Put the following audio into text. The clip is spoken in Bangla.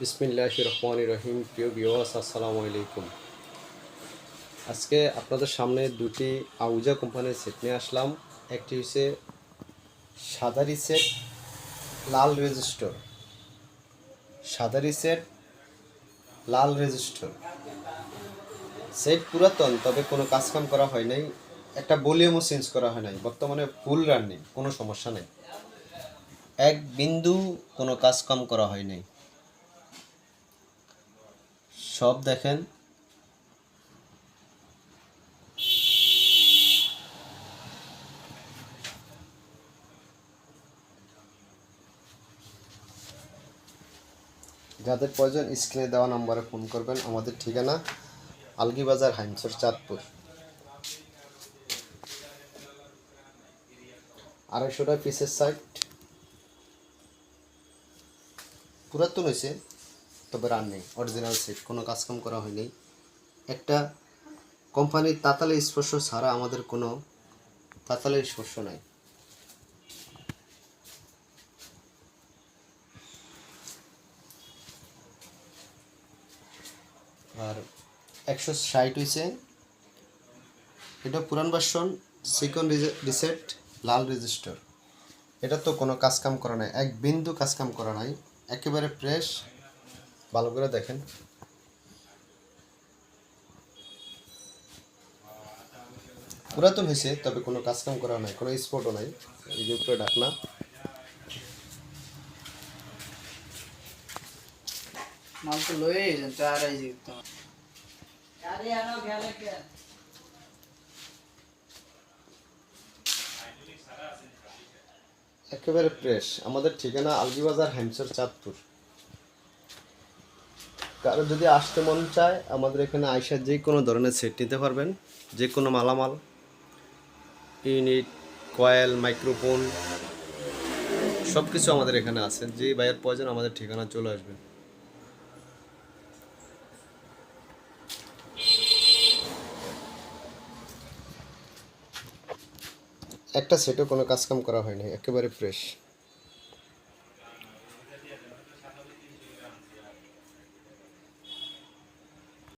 বিসমিল্লাহ রহমান রহিম। প্রিয় বিওয়াস আসসালামু আলাইকুম। আজকে আপনাদের সামনে দুটি আউজা কোম্পানির সেট নিয়ে আসলাম। একটি হচ্ছে সাদারি সেট লাল রেজিস্টর। সাদারি সেট লাল রেজিস্টর। সেট পুরাতন, তবে কোনো কাজকাম করা হয় নাই। একটা ভলিউমও চেঞ্জ করা হয় নাই। বর্তমানে ফুল রান নেই কোনো সমস্যা নেই। এক বিন্দু কোনো কাজকাম করা হয় নাই। সব দেখেন। যাদের প্রয়োজন স্ক্রিনে দেওয়া নম্বরে ফোন করবেন, আমাদের ঠিকানা আলগিবাজার হাইমসর চাঁদপুর। আড়াইশোটা পিসের সাইট পুরাতন হয়েছে তবে রান নেই অরিজিনাল সেট কোনো কাজকাম করা হয়নি। একটা কোম্পানির তাতালে স্পর্শ ছাড়া আমাদের কোনো তাতালের স্পর্শ নাই। আর একশো ষাট হয়েছে এটা পুরান ভার্সন সেকেন্ড রিসেট লাল রেজিস্টার এটা তো কোনো কাজকাম করা নাই, এক বিন্দু কাজকাম করা নাই। একেবারে ফ্রেশ ভালো করে দেখেন। পুরাতন হয়েছে তবে কোনো কাজকাম করা নাই কোনো স্পটও নাই। এই যে উপরে ডাকনা মাল তো লয়ে যান তো। আর এই যে তো একেবারে ফ্রেশ আমাদের ঠিকানা আলগিবাজার হ্যামসর চাঁদপুর। কারও যদি আসতে মন চায়, আমাদের এখানে আইসা যে কোনো ধরনের সেট নিতে পারবেন। যে কোনো মালামাল ইউনিট কয়েল মাইক্রোফোন সব কিছু আমাদের এখানে আছে। যে ভাইয়ের প্রয়োজন আমাদের ঠিকানা চলে আসবে। একটা সেটও কোনো কাজকাম করা হয়নি, একেবারে ফ্রেশ